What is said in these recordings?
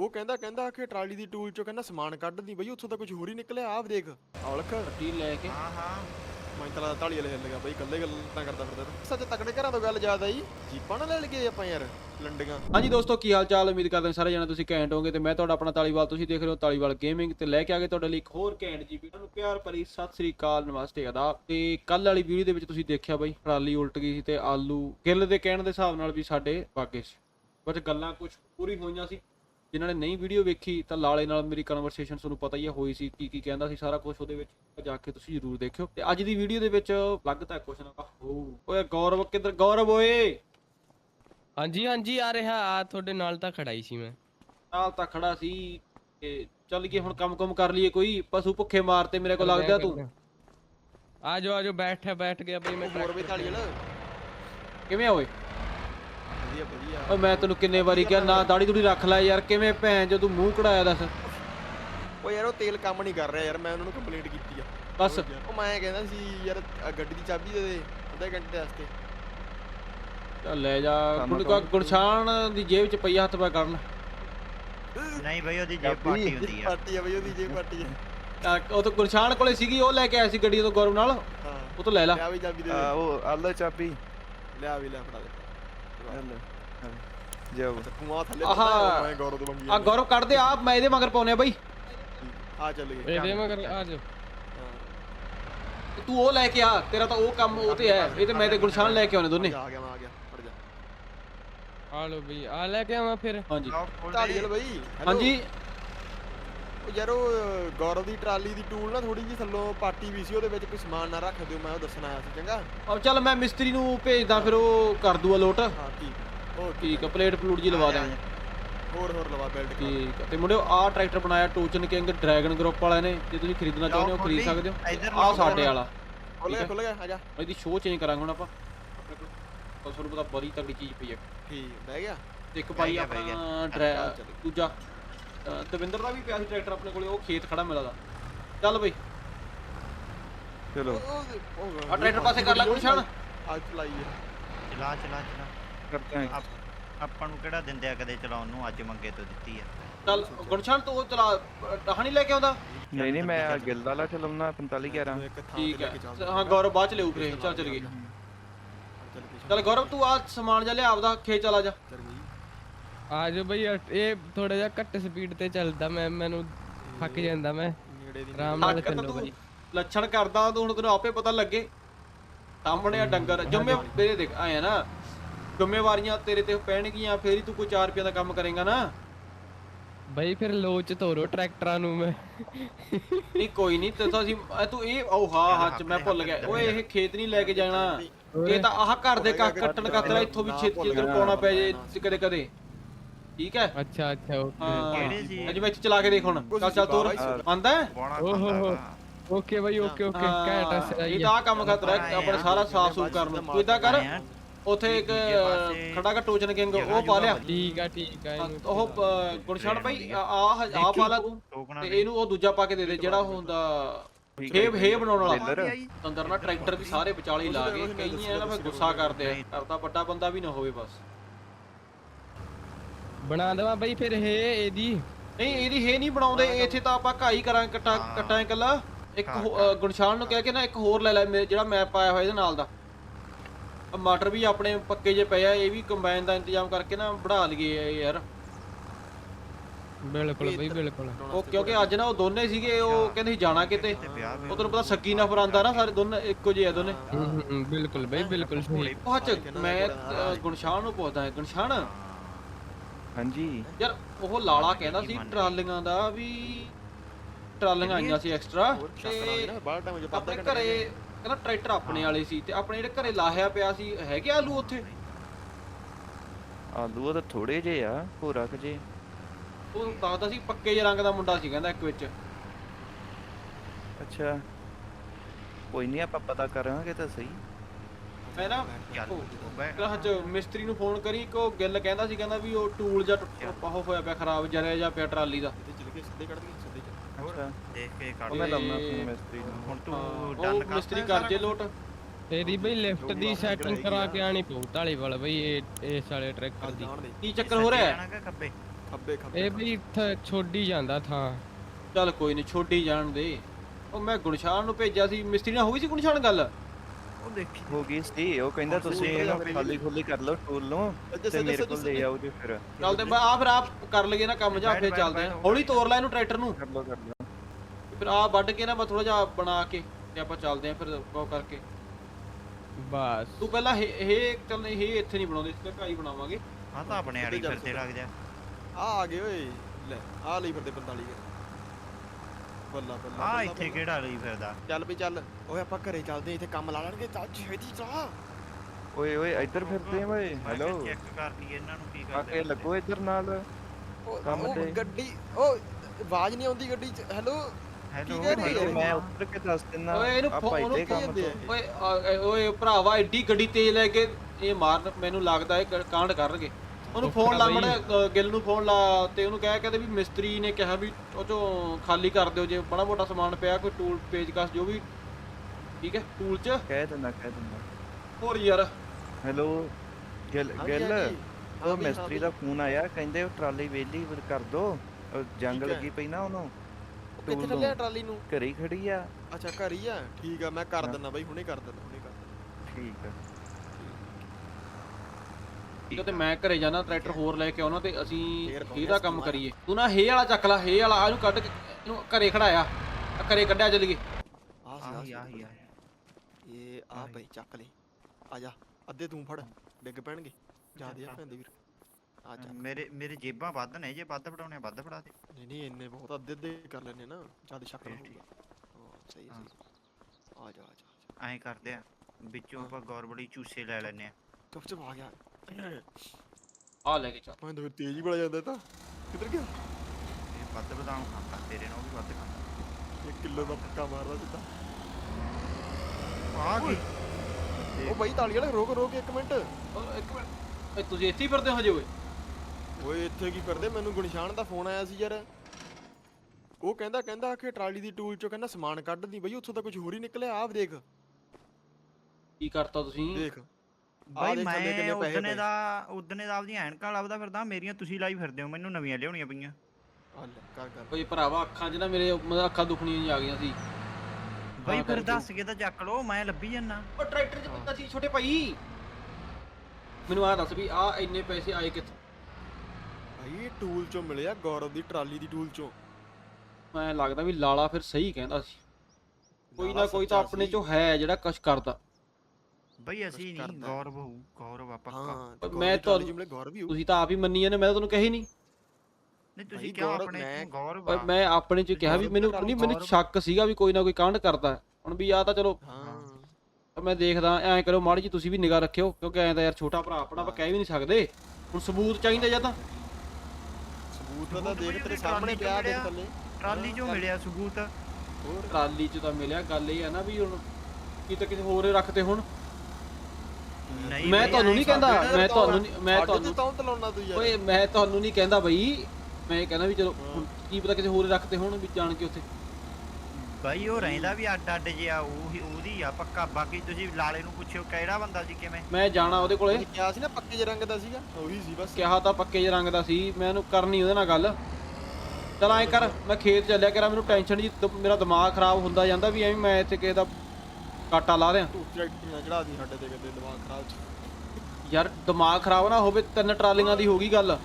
ਉਹ ਕਹਿੰਦਾ ਕਹਿੰਦਾ ਕਿ ਟਰਾਲੀ ਦੀ ਟੂਲ ਚੋਂ ਕਹਿੰਦਾ ਸਮਾਨ ਕੱਢਦੀ ਬਈ ਉੱਥੋਂ ਤਾਂ ਕੁਝ ਹੋਰ ਹੀ ਨਿਕਲਿਆ ਆਹ ਦੇਖ। ਔਲਖ ਟੀ ਲੈ ਕੇ। ਹਾਂ ਹਾਂ। ਮੈਂ ਤਾਂ ਢਾਲੀ ਵਾਲੇ ਹਿੱਲ ਗਿਆ ਬਈ ਇਕੱਲੇ ਗੱਲਾਂ ਕਰਦਾ ਫਿਰਦਾ ਤੂੰ। ਸੱਚ ਤਕੜੇ ਘਰਾਂ ਤੋਂ ਗੱਲ ਜ਼ਿਆਦਾ ਆਈ ਜੀਪਾਂ ਨਾਲ ਲੈ ਲਗੇ ਆਪਾਂ ਯਾਰ ਲੰਡੀਆਂ। ਹਾਂਜੀ ਦੋਸਤੋ ਕੀ ਹਾਲ ਚਾਲ? ਉਮੀਦ ਕਰਦੇ ਹਾਂ ਸਾਰੇ ਜਣੇ ਤੁਸੀਂ ਘੈਂਟ ਹੋਗੇ ਤੇ ਮੈਂ ਤੁਹਾਡਾ ਆਪਣਾ ਤਾਲੀਵਾਲ ਤੁਸੀਂ ਦੇਖ ਰਹੇ ਹੋ ਤਾਲੀਵਾਲ ਗੇਮਿੰਗ ਤੇ ਲੈ ਕੇ ਆ ਗਏ ਤੁਹਾਡੇ ਲਈ ਇੱਕ ਹੋਰ ਘੈਂਟ ਜੀ ਤੁਹਾਨੂੰ ਪਿਆਰ ਭਰੀ ਸਤਿ ਸ੍ਰੀ ਅਕਾਲ ਨਮਸਤੇ ਅਦਾ ਤੇ ਕੱਲ ਵਾਲੀ ਵੀਡੀਓ ਦੇ ਵਿੱਚ ਤੁਸੀਂ ਦੇਖਿਆ ਬਾਈ ਟਰਾਲੀ ਉਲਟ ਗਈ ਸੀ ਤੇ ਆਲੂ ਗਿੱਲ ਦੇ ਕਹਿਣ ਦੇ ਹਿਸਾਬ ਨਾਲ ਵੀ ਸਾਡੇ ਬਾਗੇ ਸੀ ਬਟ ਗੱਲਾਂ ਕੁਝ ਪੂਰੀ ਹੋਈਆਂ ਸੀ। ਜਿਨ੍ਹਾਂ ਨੇ ਨਹੀਂ ਵੀਡੀਓ ਵੇਖੀ ਤਾਂ ਲਾਲੇ ਨਾਲ ਮੇਰੀ ਕਨਵਰਸੇਸ਼ਨ ਤੁਹਾਨੂੰ ਪਤਾ ਹੀ ਹੈ ਹੋਈ ਸੀ ਕੀ ਕੀ ਕਹਿੰਦਾ ਸੀ ਸਾਰਾ ਕੁਝ ਉਹਦੇ ਵਿੱਚ ਜਾ ਕੇ ਤੁਸੀਂ ਜ਼ਰੂਰ ਦੇਖਿਓ। ਤੇ ਅੱਜ ਦੀ ਵੀਡੀਓ ਦੇ ਵਿੱਚ ਲੱਗਦਾ ਕੁਛ ਨਾ ਹੋ ਓਏ ਗੌਰਵ ਕਿੱਧਰ ਗੌਰਵ ਓਏ! ਹਾਂਜੀ ਹਾਂਜੀ ਆ ਰਿਹਾ ਆ ਤੁਹਾਡੇ ਨਾਲ ਤਾਂ ਖੜਾ ਹੀ ਸੀ ਮੈਂ। ਨਾਲ ਤਾਂ ਖੜਾ ਸੀ ਤੇ ਚੱਲ ਗਏ ਹੁਣ ਕੰਮ ਕੰਮ ਕਰ ਲਈਏ ਕੋਈ ਪਸ਼ੂ ਭੁੱਖੇ ਮਾਰਤੇ ਮੇਰੇ ਕੋਲ ਲੱਗਦਾ ਤੂੰ। ਆ ਜਾਓ ਆ ਜਾਓ ਬੈਠ ਬੈਠ ਗਿਆ ਬਈ ਮੈਂ। ਹੋਰ ਵੀ ਢਾਲੀ ਵਾਲਾ ਕਿਵੇਂ ਓਏ? ਵਧੀਆ ਵਧੀਆ। ਓਏ ਮੈਂ ਤੈਨੂੰ ਕਿੰਨੇ ਵਾਰੀ ਕਿਹਾ ਨਾ ਦਾੜੀ ਦੂੜੀ ਰੱਖ ਲੈ ਯਾਰ ਕਿਵੇਂ ਭੈਣ ਜੋ ਤੂੰ ਮੂੰਹ ਕਢਾਇਆ ਦੱਸ। ਉਹ ਯਾਰ ਉਹ ਤੇਲ ਕੰਮ ਨਹੀਂ ਕਰ ਰਿਹਾ ਯਾਰ ਮੈਂ ਉਹਨਾਂ ਨੂੰ ਕੰਪਲੇਂਟ ਕੀਤੀ ਆ। ਬਸ। ਉਹ ਮੈਂ ਕਹਿੰਦਾ ਸੀ ਯਾਰ ਗੱਡੀ ਦੀ ਚਾਬੀ ਦੇ ਦੇ ਅੱਧੇ ਘੰਟੇ ਵਾਸਤੇ। ਚੱਲ ਲੈ ਜਾ ਗੁਣ ਗੁਣਸ਼ਾਨ ਦੀ ਜੇਬ 'ਚ ਪਈ ਆ ਹੱਥ ਪਾ ਕਰਨ। ਨਹੀਂ ਬਈ ਉਹਦੀ ਜੇਬ ਪਾਟੀ ਹੁੰਦੀ ਆ। ਪਾਰਟੀ ਆ ਬਈ ਉਹਦੀ ਜੇ ਪਾਰਟੀ ਆ। ਉਹ ਤਾਂ ਗੁਣਸ਼ਾਨ ਕੋਲੇ ਸੀਗੀ ਉਹ ਲੈ ਕੇ ਆਇਆ ਸੀ ਗੱਡੀ ਤੋਂ ਗੌਰਵ ਨਾਲ। ਹਾਂ। ਉਹ ਤੋਂ ਲੈ ਲੈ। ਚਾਬੀ ਦੇ ਆ ਦੇ ਉਹ ਆਲੋ ਚਾਬੀ। ਲਿਆ ਵੀ ਲੈ ਫੜਾ ਦੇ। ਲੈ ਤੂੰ ਆ ਥੱਲੇ ਆਹਾ। ਬੰਦਾ, ਮੈਂ ਗੌਰਵ ਤੋਂ ਮੰਗੀ ਆ ਗੌਰਵ ਕੱਢ ਦੇ ਆ ਮੈਂ ਇਹਦੇ ਮਗਰ ਪਾਉਨੇ ਆ ਬਈ। ਆ ਚੱਲ ਗਏ ਇਹਦੇ ਮਗਰ ਆ ਹਾਂ ਤੇ ਉਹ ਲੈ ਕੇ ਆ ਤੇਰਾ ਤਾਂ ਉਹ ਕੰਮ ਉਹ ਤੇ ਹੈ। ਇਹ ਤੇ ਮੈਂ ਤੇ ਗੁਣਸ਼ਾਨ ਲੈ ਕੇ ਆਉਣੇ ਦੋਨੇ। ਆ ਗਿਆ ਮੈਂ ਆ ਗਿਆ ਫੜ ਜਾ। ਆ ਲਓ ਬਈ ਆ ਲੈ ਕੇ ਆਵਾਂ ਫਿਰ। ਹਾਂਜੀ। ਦੇ। ਵਾਲਾ ਬਈ। hello। ਹਾਂਜੀ। ਯਾਰ ਉਹ ਗੌਰਵ ਦੀ ਟਰਾਲੀ ਦੀ ਟੂਲ ਨਾ ਥੋੜੀ ਜਿਹੀ ਥੱਲੋਂ ਪਾਟੀ ਵੀ ਸੀ ਉਹਦੇ ਵਿੱਚ ਕੋਈ ਸਮਾਨ ਨਾ ਰੱਖ ਦਿਓ ਮੈਂ ਉਹ ਦੱਸਣ ਆਇਆ ਸੀ ਚੰਗਾ? ਆ ਚੱਲ ਮੈਂ ਮਿਸਤਰੀ ਨੂੰ ਭੇਜਦਾ ਫਿਰ ਉਹ ਕਰ ਦੂਆ ਲੋਟ। ਹਾਂ ਠੀਕ। ਓਕੇ ਠੀਕ ਆ ਪਲੇਟ ਪਲੂਟ ਜੀ ਲਵਾ ਦਾਂਗੇ ਹੋਰ ਹੋਰ ਲਵਾ ਕਰ। ਠੀਕ ਆ ਤੇ ਮੁੰਡਿਓ ਆਹ ਟਰੈਕਟਰ ਬਣਾਇਆ ਟੋਚਨ ਕਿੰਗ ਡਰੈਗਨ ਗਰੁੱਪ ਵਾਲਿਆਂ ਨੇ ਜੇ ਤੁਸੀਂ ਖਰੀਦਣਾ ਚਾਹੁੰਦੇ ਹੋ ਖਰੀਦ ਸਕਦੇ ਹੋ। ਆਹ ਸਾਡੇ ਵਾਲਾ। ਖੁੱਲ ਗਿਆ ਖੁੱਲ ਗਿਆ ਆ ਜਾ। ਇਹਦੀ ਸ਼ੋਅ ਚੇਂਜ ਕਰਾਂਗੇ ਹੁਣ ਆਪਾਂ। ਤੁਹਾਨੂੰ ਪਤਾ ਬੜੀ ਤਗੜੀ ਚੀਜ਼ ਪਈ ਹੈ ਠੀਕ ਬਹਿ ਗਿਆ। ਇੱਕ ਗਿਆ। ਆਪਣਾ ਦੂਜਾ। ਦਵਿੰਦਰ ਦਾ ਵੀ ਪਿਆ ਸੀ ਟਰੈਕਟਰ ਆਪਣੇ ਕੋਲੇ ਉਹ ਖੇਤ ਖੜਾ ਮਿਲਦਾ ਚੱਲ ਬਈ। ਚਲੋ। ਆ ਟਰੈਕਟਰ ਪਾਸੇ ਕਰ ਲੈ ਕੋਈ ਨਿਸ਼ਾਨ ਅੱਜ ਚਲਾਈ ਹੈ ਚਲਾ ਚਲਾ ਚਲਾ। ਕਰਦੇ ਆਂ। ਆਪ- ਨੂੰ ਕਿਹੜਾ ਦਿੰਦੇ ਆ ਕਦੇ ਚਲਾਉਣ ਨੂੰ? ਅੱਜ ਮੰਗੇ ਤੋਂ ਦਿੱਤੀ ਆ। ਚੱਲ ਗੁਣਸ਼ਾਨ ਤੂੰ ਉਹ ਚਲਾ ਟਾਹ ਨਹੀਂ ਲੈ ਕੇ ਆਉਂਦਾ? ਨਹੀਂ ਨਹੀਂ ਮੈਂ ਗਿੱਲ ਵਾਲਾ ਚਲਾਉਣਾ 45 11 ਇੱਕ ਥਾਂ ਠੀਕ ਲੈ ਹੈ। ਹਾਂ ਗੌਰਵ ਬਾਅਦ ਚ ਫਿਰ। ਇਹ। ਚੱਲ ਚੱਲ। ਗਏ ਚੱਲ ਗੌਰਵ ਤੂੰ ਆ ਸਮਾਨ ਜਾ ਲਿਆ ਆਪਦਾ ਖੇਤ ਚਲਾ ਜਾ। ਚੱਲ ਗਈ ਆ ਜਾਓ ਬਈ ਇਹ- ਥੋੜਾ ਜਿਹਾ ਘੱਟ ਸਪੀਡ ਤੇ ਚੱਲਦਾ ਮੈਂ ਮੈਨੂੰ ਥੱਕ ਜਾਂਦਾ ਮੈਂ। ਨੇੜੇ ਦੀ ਆਰਾਮ ਨਾਲ ਚੱਲੋ ਬਈ ਲੱਛਣ ਕਰਦਾ ਤੂੰ ਹੁਣ ਤੈਨੂੰ ਆਪੇ ਪਤਾ ਲੱਗੇ। ਸਾਹਮਣੇ ਆ ਡੰਗਰ। ਜੁੰਮੇ ਮੇਰੇ ਦੇਖ ਆਇਆ ਨਾ ਜ਼ਿੰਮੇਵਾਰੀਆਂ ਤੇਰੇ ਤੇ ਪੈਣਗੀਆਂ ਫੇਰ ਹੀ ਤੂੰ ਕੋਈ 4 ਰੁਪਏ ਦਾ ਕੰਮ ਕਰੇਗਾ ਨਾ। ਬਈ ਫਿਰ ਲੋਚ ਤੋਰੋ ਟਰੈਕਟਰਾਂ ਨੂੰ ਮੈਂ। ਨਹੀਂ ਕੋਈ ਨਹੀਂ ਤੇ ਅਸੀਂ ਇਹ ਤੂੰ ਇਹ ਉਹ ਹਾਂ ਹੱਥ ਮੈਂ ਭੁੱਲ ਗਿਆ। ਓਏ ਇਹ ਖੇਤ ਨਹੀਂ ਲੈ ਕੇ ਜਾਣਾ। ਇਹ ਤਾਂ ਆਹ ਘਰ ਦੇ ਕੱਟਣ ਕਤਰਾ ਇੱਥੋਂ ਵੀ ਛੇਤੀ ਛੇਤੀ ਪਾਉਣਾ ਪੈ ਜੇ ਕਦੇ ਕਦੇ। ਠੀਕ ਹੈ? ਅੱਛਾ ਅੱਛਾ ਓਕੇ ਹਾਂ। ਕਿਹੜੇ ਸੀ? ਅੱਜ ਇੱਥੇ ਚਲਾ ਕੇ ਦੇਖ ਹੁਣ। ਚੱਲ ਚੱਲ ਤੋਰ ਆਂਦਾ ਹੈ? ਓਹ ਓਕੇ ਬਈ ਓਕੇ ਓਕੇ ਘੈਂਟ ਅਸਰ ਇਹ ਆਈ ਤਾਂ ਕੰਮ ਖਤਰਾ ਆਪਣਾ ਸਾਰਾ ਸਾਫ਼ ਸੂਫ ਕਰਨ ਨੂੰ ਤੂੰ ਇਦਾਂ ਕਰ ਆ। ਉਥੇ ਇੱਕ ਖੜਾ ਕਾ ਟੋਚਨ ਕਿੰਗ ਉਹ ਪਾ ਲਿਆ। ਠੀਕ ਆ ਠੀਕ ਆ ਉਹ ਗੁਣਛੜ ਭਾਈ ਆ। ਆ ਪਾ ਲਾ ਤੂੰ। ਤੇ ਇਹਨੂੰ ਉਹ ਦੂਜਾ ਪਾ ਕੇ ਦੇ ਦੇ ਜਿਹੜਾ ਉਹ ਹੁੰਦਾ ਹੇਬ ਹੇ ਬਣਾਉਣ ਵਾਲਾ। ਅੰਦਰ ਨਾ ਟਰੈਕਟਰ ਵੀ ਸਾਰੇ ਵਿਚਾਲੇ ਲਾ ਕੇ ਕਈ ਐ ਨਾ ਗੁੱਸਾ ਕਰਦੇ ਆ। ਕਰਦਾ ਵੱਡਾ ਬੰਦਾ ਵੀ ਨਾ ਹੋਵੇ ਬਸ। ਬਣਾ ਦੇਵਾਂ ਬਈ ਫਿਰ ਇਹ ਇਹਦੀ। ਨਹੀਂ ਇਹਦੀ ਹੇ ਨਹੀਂ ਬਣਾਉਂਦੇ ਇੱਥੇ ਤਾਂ ਆਪਾਂ ਘਾਈ ਕਰਾਂ ਕੱਟਾ ਕੱਟਾਂ ਇਕੱਲਾ। ਇੱਕ ਹੋ- ਗੁਣਸ਼ਾਨ ਨੂੰ ਕਹਿ ਕੇ ਨਾ ਇੱਕ ਹੋਰ ਲੈ ਲੈ ਮੇਰੇ- ਜਿਹੜਾ ਮੈਪ ਪਾਇਆ ਹੋਇਆ ਇਹਦੇ ਨਾਲ ਦਾ। ਮਟਰ ਵੀ ਆਪਣੇ ਪੱਕੇ ਜੇ ਪਏ ਆ ਇਹ ਵੀ ਕੰਬਾਈਨ ਦਾ ਇੰਤਜ਼ਾਮ ਕਰਕੇ ਨਾ ਬਣਾ ਲਈਏ ਯਾਰ। ਬਿਲਕੁਲ ਬਈ ਬਿਲਕੁਲ। ਉਹ ਕਿਉਂਕਿ ਅੱਜ ਨਾ ਉਹ ਦੋਨੇ ਸੀਗੇ ਉਹ ਕਹਿੰਦੇ ਸੀ ਜਾਣਾ ਕਿਤੇ ਉਹ ਤੈਨੂੰ ਪਤਾ ਸੱਗੀ ਨਾ ਫਰਾਂਦਾ ਨਾ ਸਾਰੇ ਦੋਨੇ ਇੱਕੋ ਜਿਹੇ ਆ ਦੋਨੇ। ਹੂੰ, ਹੂੰ, ਹੂੰ, ਬਿਲਕੁਲ ਬਈ ਬਿਲਕੁਲ ਸਹੀ। ਅੱਜ ਮੈਂ ਗੁਣਸ਼ਾਨ ਨੂੰ ਪੁੱਛਦਾ ਹਾਂ ਗੁਣਸ਼ਾਨ ਹਾਂਜੀ। ਯਾਰ ਉਹ ਲਾਲਾ ਕਹਿੰਦਾ ਸੀ ਟਰਾਲੀਆਂ ਦਾ ਵੀ ਟਰਾਲੀਆਂ ਆਈਆਂ ਸੀ ਐਕਸਟਰਾ ਤੇ ਬਾਹਰ ਟਾਈਮ ਜੇ ਆਪਣੇ ਘਰੇ ਕਹਿੰਦਾ ਟਰੈਕਟਰ ਆਪਣੇ ਵਾਲੇ ਸੀ ਤੇ ਆਪਣੇ ਜਿਹੜੇ ਘਰੇ ਲਾਹਿਆ ਪਿਆ ਸੀ ਹੈਗੇ ਆਲੂ ਉੱਥੇ? ਆਲੂ ਉਹ ਤਾਂ ਥੋੜੇ ਜੇ ਆ ਭੋਰਾ ਕੁ ਜੇ। ਉਹ ਦੱਸਦਾ ਸੀ ਪੱਕੇ ਜਿਹੇ ਰੰਗ ਦਾ ਮੁੰਡਾ ਸੀ ਕਹਿੰਦਾ ਇੱਕ ਵਿੱਚ। ਅੱਛਾ। ਕੋਈ ਨਹੀਂ ਆਪਾਂ ਪਤਾ ਕਰਾਂਗੇ ਤਾਂ ਸਹੀ। ਮੈਂ ਨਾ ਅੱਜ ਮਿਸਤਰੀ ਨੂੰ ਫੋਨ ਕਰੀ ਕੋ ਗਿੱਲ ਕਹਿੰਦਾ ਸੀ ਕਹਿੰਦਾ ਵੀ ਉਹ ਟੂਲ ਜਾਂ ਉਹ ਹੋਇਆ ਪਿਆ ਖਰਾਬ ਜਰਿਆ ਜਾਂ ਪਿਆ ਟਰਾਲੀ ਦਾ। ਦੇਖ ਕੇ ਕੱਢ ਉਹ ਮੈਂ ਲਾਉਣਾ ਫੋਨ ਮਿਸਤਰੀ ਨੂੰ। ਹੁਣ ਤੂੰ ਡਨ ਕਰ ਮਿਸਤਰੀ ਕਰ ਜੇ ਲੋਟ। ਤੇਰੀ ਬਈ ਲਿਫਟ ਦੀ ਸੈਟਿੰਗ ਕਰਾ ਕੇ ਆਣੀ ਪਊ ਢਾਲੀ ਵਾਲਾ ਬਈ ਇਹ ਇਸ ਵਾਲੇ ਟਰੈਕਟਰ ਦੀ। ਜਾਣ ਦੇ ਕੀ ਚੱਕਰ ਹੋ ਰਿਹਾ? ਹੈ ਖੱਬੇ? ਖੱਬੇ ਖੱਬੇ ਇਹ ਬਈ ਇੱਥੇ ਛੋਡੀ ਜਾਂਦਾ ਥਾਂ। ਚੱਲ ਕੋਈ ਨਹੀਂ ਛੋਡੀ ਜਾਣ ਦੇ। ਉਹ ਮੈਂ ਗੁਣਸ਼ਾਨ ਨੂੰ ਭੇਜਿਆ ਸੀ ਮਿਸਤਰੀ ਨਾਲ ਹੋ ਗਈ ਸੀ ਗੁਣਸ਼ਾਨ ਗੱਲ? ਉਹ ਦੇਖੀ ਹੋ ਗਈ ਸੀ ਉਹ ਕਹਿੰਦਾ ਤੁਸੀਂ ਇਹਨੂੰ ਖਾਲੀ ਖੁੱਲੀ ਕਰ ਲਓ ਟੂਲ ਨੂੰ ਤੇ ਮੇਰੇ ਕੋਲ ਲੈ ਆਓ ਜੀ ਫਿਰ। ਚੱਲਦੇ ਮੈਂ ਆ ਫਿਰ ਆਪ ਕਰ ਲਈਏ ਨਾ ਕੰਮ ਜਾ ਫੇਰ ਚੱਲਦੇ ਆ ਹੌਲੀ ਤੋਰ ਲੈ ਇਹਨੂੰ ਟਰੈਕਟਰ ਨੂੰ। ਕਰ ਲਓ ਕਰ ਲਓ। ਫਿਰ ਆ ਵੱਢ ਕੇ ਨਾ ਮੈਂ ਥੋੜਾ ਜਿਹਾ ਬਣਾ ਕੇ ਤੇ ਆਪਾਂ ਚੱਲਦੇ ਆ ਫਿਰ ਉਹ ਕਰਕੇ। ਬਸ। ਤੂੰ ਪਹਿਲਾਂ ਇਹ ਇਹ ਚੱਲ ਇਹ ਇੱਥੇ ਨਹੀਂ ਬਣਾਉਂਦੇ ਇਸ ਤੇ ਭਾਈ ਬਣਾਵਾਂਗੇ। ਆ ਤਾਂ ਆਪਣੇ ਆੜੀ ਫਿਰਦੇ ਲੱਗ ਜਾ ਆ। ਆ ਗਏ ਓਏ ਲੈ ਆ ਲਈ ਫਿਰਦੇ 45 ਕੇ ਬੱਲਾ ਬੱਲਾ ਆ ਬੱਲਾ, ਇੱਥੇ ਬੱਲਾ। ਕਿਹੜਾ ਲਈ ਫਿਰਦਾ? ਚੱਲ ਵੀ ਚੱਲ। ਓਏ ਆਪਾਂ ਘਰੇ ਚੱਲਦੇ ਆਂ, ਇੱਥੇ ਕੰਮ ਲਾ ਲੈਣਗੇ। ਚੱਲ ਛੇਤੀ ਚਾ ਓਏ ਓਏ ਇੱਧਰ ਫਿਰਦੇ ਆ ਓਏ ਹੈਲੋ ਚੈੱਕ ਕਰ ਲਈਏ ਇਹਨਾਂ ਨੂੰ ਕੀ ਆ ਕਰਦੇ ਕੇ ਲੱਗੋ ਇੱਧਰ ਨਾਲ। ਕੰਮ ਉਹ ਤੇ। ਗੱਡੀ ਉਹ ਆਵਾਜ਼ ਨਹੀਂ ਆਉਂਦੀ ਗੱਡੀ ਚ। ਹੈਲੋ ਹੈਲੋ ਕੀ ਕਹਿ ਰਹੀ ਹੈਲੋ ਹੈ? ਮੈਂ ਉੱਤਰ ਕੇ ਦੱਸ ਦਿੰਦਾ। ਓਏ ਇਹਨੂੰ ਆਪਾਂ ਫੋਨ ਇੱਥੇ ਕੰਮ ਭੇਜਦੇ ਤੋਂ। ਆ। ਓਏ ਆ- ਇਹ- ਓਏ ਭਰਾਵਾ ਐਡੀ ਗੱਡੀ ਤੇਜ਼ ਲੈ ਕੇ ਇਹ ਮਾਰਨ ਮੈਨੂੰ ਲੱਗਦਾ ਇਹ ਕ- ਕਾਂਡ ਕਰਨਗੇ। ਉਹਨੂੰ ਫੋਨ ਲਾ। ਮੜਾ ਗਿੱਲ ਨੂੰ ਫੋਨ ਲਾ ਤੇ ਉਹਨੂੰ ਕਹਿ ਕਹਿੰਦੇ ਵੀ ਮਿਸਤਰੀ ਨੇ ਕਿਹਾ ਵੀ ਉਹ ਚੋਂ ਖਾਲੀ ਕਰ ਦਿਓ ਜੇ ਬੜਾ ਮੋਟਾ ਸਮਾਨ ਪਿਆ ਕੋਈ ਟੂਲ ਪੇਚਕਸ ਜੋ ਵੀ ਠੀਕ ਹੈ ਟੂਲ ਚ ਕਹਿ ਦਿੰਦਾ ਕਹਿ ਦਿੰਦਾ ਹੋਰ ਯਾਰ ਹੈਲੋ ਗਿੱਲ ਗਿੱਲ। ਉਹ ਮਿਸਤਰੀ। ਦਾ ਫੋਨ ਆਇਆ ਕਹਿੰਦੇ ਉਹ ਟਰਾਲੀ ਵੇਲੀ ਕਰ ਦੋ ਜੰਗ। ਲੱਗੀ ਪਈ ਨਾ ਉਹਨੂੰ ਉਹ ਕਿੱਥੇ ਚੱਲਿਆ। ਟਰਾਲੀ ਨੂੰ ਘਰੇ ਹੀ ਖੜੀ ਆ ਅੱਛਾ ਘਰ ਹੀ ਆ ਠੀਕ ਆ ਮੈਂ ਕਰ। ਦਿੰਦਾ ਬਾਈ ਹੁਣੇ ਕਰ ਦਿੰਦਾ ਹੁਣੇ ਕਰ ਦਿੰਦਾ ਠੀਕ ਆ ਠੀਕ ਤੇ ਮੈਂ ਘਰੇ ਜਾਣਾ ਟਰੈਕਟਰ ਹੋਰ ਲੈ ਕੇ ਆਉਣਾ ਤੇ ਅਸੀਂ ਇਹਦਾ ਕੰਮ। ਕਰੀਏ। ਤੂੰ ਨਾ ਹੇ ਵਾਲਾ ਚੱਕ ਲੈ ਹੇ ਵਾਲਾ ਇਹਨੂੰ ਕੱਢ ਕੇ ਇਹਨੂੰ ਘਰੇ ਖੜਾਇਆ। ਆ ਘਰੇ ਕੱਢਿਆ ਚੱਲੀਏ ਆ ਆਹੀ ਆ ਆਹੀ ਆ ਇਹ ਆ ਬਈ ਚੱਕ ਲੈ। ਆ ਜਾ ਅੱਧੇ ਤੂੰ ਫੜ ਡਿੱਗ ਪੈਣਗੇ। ਜਾ ਦੇ ਆ ਭੈਣ ਦੇ ਵੀਰ। ਆ ਜਾ ਮੇਰੇ ਮੇਰੇ ਜੇਬਾਂ ਵੱਧ ਨੇ ਜੇ ਵੱਧ ਫੜਾਉਣੇ ਆ, ਵੱਧ ਫੜਾ ਦੇ। ਨਹੀਂ ਨਹੀਂ ਇੰਨੇ ਬਹੁਤ ਅੱਧੇ ਅੱਧੇ ਕਰ ਲੈਨੇ ਨਾ ਜ਼ਿਆਦਾ ਸ਼ੱਕ ਨਾ ਠੀਕ, ਠੀਕ। ਹੋਊਗਾ ਹਾਂ ਸਹੀ ਹਾਂ। ਸਹੀ। ਆ ਜਾ ਆ ਜਾ ਐਂ ਕਰਦੇ ਆ ਵਿੱਚੋਂ ਆਪਾਂ ਗੌਰਬੜੀ ਚੂਸੇ ਲੈ ਲੈਨੇ ਆ। ਚੁੱਪ ਚੁੱਪ ਆ ਗਿਆ। ਆ ਲੈ ਕੇ ਚੱਲ। ਮੈਂ ਤਾਂ ਫਿਰ ਤੇਜ਼ ਹੀ ਬੜਾ ਜਾਂਦਾ ਤਾਂ। ਕਿੱਧਰ ਗਿਆ? ਇਹ ਵੱਧ ਬਦਾਮ ਖਾਂਦਾ ਤੇਰੇ ਨਾਲ ਵੀ ਵੱਧ ਖਾਂਦਾ। ਇੱਕ ਕਿਲੋ ਦਾ ਪੱਕਾ ਮਾਰਦਾ ਸਿੱਧਾ। ਆ ਕੀ ਉਹ ਬਾਈ ਤਾਲੀ ਵਾਲਾ ਰੋਕ ਰੋਕ ਇੱਕ ਮਿੰਟ। ਇੱਕ ਮਿੰਟ। ਓਏ ਤੁਸੀਂ ਇੱਥੇ ਹੀ ਫਿਰਦੇ ਹੋ ਹਜੇ ਓਏ? ਓਏ ਇੱਥੇ ਕੀ ਕਰਦੇ ਮੈਨੂੰ ਗੁਣਸ਼ਾਨ ਦਾ ਫੋਨ ਆਇਆ ਸੀ ਯਾਰ। ਉਹ ਕਹਿੰਦਾ ਕਹਿੰਦਾ ਕਿ ਟਰਾਲੀ ਦੀ ਟੂਲ ਚੋਂ ਕਹਿੰਦਾ ਸਮਾਨ ਕੱਢਦੀ ਬਈ ਉੱਥੋਂ ਤਾਂ ਕੁਝ ਹੋਰ ਹੀ ਨਿਕਲਿਆ। ਆਹ ਦੇਖ ਕੀ ਕਰਤਾ ਤੁਸੀਂ? ਦੇਖ। ਬਾਈ ਮੈਂ ਉਦਨੇ। ਦਾ ਉਦਨੇ ਦਾ ਆਪਦੀਆਂ ਐਨਕਾਂ ਲੱਭਦਾ ਫਿਰਦਾ ਮੇਰੀਆਂ ਤੁਸੀਂ ਲਾਈ ਫਿਰਦੇ ਹੋ ਮੈਨੂੰ ਨਵੀਆਂ ਲਿਆਉਣੀਆਂ ਪਈਆਂ। ਆ ਲੈ ਕਰ ਕਰ। ਓਏ ਭਰਾਵਾ ਅੱਖਾਂ 'ਚ ਨਾ ਮੇਰੇ ਮਤਲਬ ਅੱਖਾਂ ਦੁਖਣੀਆਂ ਜੀ ਆ ਗਈਆਂ ਸੀ। ਬਾਈ ਫਿਰ। ਦੱਸ ਕੇ ਤਾਂ ਚੱਕ ਲੋ ਮੈਂ ਲੱਭੀ ਜੰਨਾ ਉਹ ਟਰੈਕਟਰ 'ਚ ਪਤਾ ਸੀ ਛੋਟੇ ਭਾਈ। ਮੈਨੂੰ ਆ ਦੱਸ ਵੀ ਆ ਇੰਨੇ ਪੈਸੇ ਆਏ ਕਿੱਥੋਂ? ਭਾਈ ਇਹ ਟੂਲ ਚੋਂ ਮਿਲਿਆ ਗੌਰਵ ਦੀ ਟਰਾਲੀ ਦੀ ਟੂਲ ਚੋਂ। ਮੈਂ ਲੱਗਦਾ ਵੀ ਲਾਲਾ ਫਿਰ ਸਹੀ ਕਹਿੰਦਾ ਸੀ। ਕੋਈ ਨਾ ਕੋਈ ਤਾਂ ਆਪਣੇ। ਚੋਂ ਹੈ ਜਿਹੜਾ ਕੁਛ ਕਰਦਾ। ਬਈ ਅਸੀਂ ਨਹੀਂ। ਗੌਰਵ ਹੋਊ ਗੌਰਵ ਆ ਪੱਕਾ। ਹਾਂ ਮੈਂ ਤੁਹਾਨੂੰ- ਚ ਮਿਲੇ ਗੌਰਵ ਵੀ ਹੋਊ। ਤੁਸੀਂ ਤਾਂ ਆਪ ਹੀ ਮੰਨੀ ਜਾਂਦੇ ਮੈਂ ਤਾਂ ਤੁਹਾਨੂੰ ਕਹੀ ਨਹੀਂ। ਨਹੀਂ ਤੁਸੀਂ ਕਿਹਾ ਆਪਣੇ ਗੌਰਵ ਆ। ਮੈਂ ਆਪਣੇ 'ਚ ਕਿਹਾ ਵੀ ਮੈਨੂੰ ਨਹੀਂ ਮੈਨੂੰ ਸ਼ੱਕ ਸੀਗਾ ਵੀ ਕੋਈ ਨਾ ਕੋਈ ਕਾਂਡ ਕਰਦਾ ਹੈ। ਹੁਣ ਵੀ ਆ ਤਾਂ ਚਲੋ ਹਾਂ। ਮੈਂ ਦੇਖਦਾ ਐਂ ਕਰੋ ਮਾੜੀ ਜੀ ਤੁਸੀਂ ਵੀ ਨਿਗਾਹ ਰੱਖਿਓ ਕਿਉਂਕਿ ਐਂ ਤਾਂ ਯਾਰ ਛੋਟਾ ਭਰਾ ਆਪਣਾ ਆਪਾਂ ਕਹਿ ਵੀ ਨਹੀਂ ਸਕਦੇ। ਹੁਣ ਸਬੂਤ ਚਾਹੀਦਾ ਜਾਂ ਤਾਂ? ਸਬੂਤ ਤਾਂ ਦੇਖ ਤੇਰੇ ਸਾਹਮਣੇ ਪਿਆ ਦੇਖ ਮਿਲਿਆ। ਥੱਲੇ। ਟਰਾਲੀ ਚੋਂ ਮਿਲਿਆ ਸਬੂਤ। ਹੋਰ? ਟਰਾਲੀ 'ਚ ਤਾਂ ਮਿਲਿਆ ਗੱਲ ਇਹ ਹੈ ਨਾ ਵੀ ਹੁਣ ਕਿਤੇ ਕਿਸੇ ਹੋਰ ਹੀ ਰੱਖਤੇ ਹੁਣ। ਮੈਂ ਤੁਹਾਨੂੰ ਨਹੀਂ ਕਹਿੰਦਾ ਮੈਂ ਤੁਹਾਨੂੰ ਨਹੀਂ- ਮੈਂ ਤੁਹਾਨੂੰ ਤੇ ਤਲਾਉਣਾ ਤੂੰ ਯਾਰ। ਓਏ ਮੈਂ ਤੁਹਾਨੂੰ ਨਹੀਂ ਕਹਿੰਦਾ ਬਈ। ਮੈਂ ਕਹਿੰਦਾ ਵੀ ਚਲੋ ਕੀ ਪਤਾ ਕਿਸੇ ਹੋਰ ਹੀ ਰੱਖਤੇ ਹੋਣ ਵੀ ਜਾਣ ਕੇ ਉੱਥੇ। ਬਾਈ ਉਹ ਰਹਿੰਦਾ ਵੀ ਅੱਡ ਅੱਡ ਜਿਹਾ ਉਹ ਉਹਦੀ ਆ ਪੱਕਾ। ਬਾਕੀ ਤੁਸੀਂ ਲਾਲੇ ਨੂੰ ਪੁੱਛਿਓ ਕਿਹੜਾ ਬੰਦਾ ਸੀ ਕਿਵੇਂ? ਮੈਂ ਜਾਣਾ ਉਹਦੇ ਕੋਲੇ। ਕਿਹਾ ਸੀ ਨਾ ਪੱਕੇ ਜਿਹੇ ਰੰਗ ਦਾ ਸੀਗਾ? ਉਹੀ ਸੀ ਬਸ। ਕਿਹਾ ਤਾਂ ਪੱਕੇ ਜਿਹੇ ਰੰਗ ਦਾ ਸੀ। ਮੈਂ ਉਹਨੂੰ ਕਰਨੀ ਉਹਦੇ ਨਾਲ ਗੱਲ। ਚਲ ਐਂ ਕਰ ਮੈਂ ਖੇਤ ਚੱਲਿਆ ਕਰਾਂ ਮੈਨੂੰ ਟੈਨਸ਼ਨ ਜੀ ਮੇਰਾ ਦਿਮਾਗ ਖਰਾਬ ਹੁੰਦਾ ਜਾਂਦਾ ਵੀ ਐਵੇਂ ਮੈਂ ਇੱਥੇ ਕਿਸੇ ਦਾ ਕਾਟਾ ਲਾ ਦਿਆਂ ਤੂੰ ਟਰੈਕਟਰ ਨਾ ਚੜਾ ਦੀ ਸਾਡੇ ਤੇ ਕਿਤੇ ਦਿਮਾਗ ਖਰਾਬ ਚ। ਯਾਰ ਦਿਮਾਗ ਖਰਾਬ ਨਾ ਹੋਵੇ ਤਿੰਨ ਟਰਾਲੀਆਂ ਦੀ ਹੋ ਗਈ ਗੱਲ।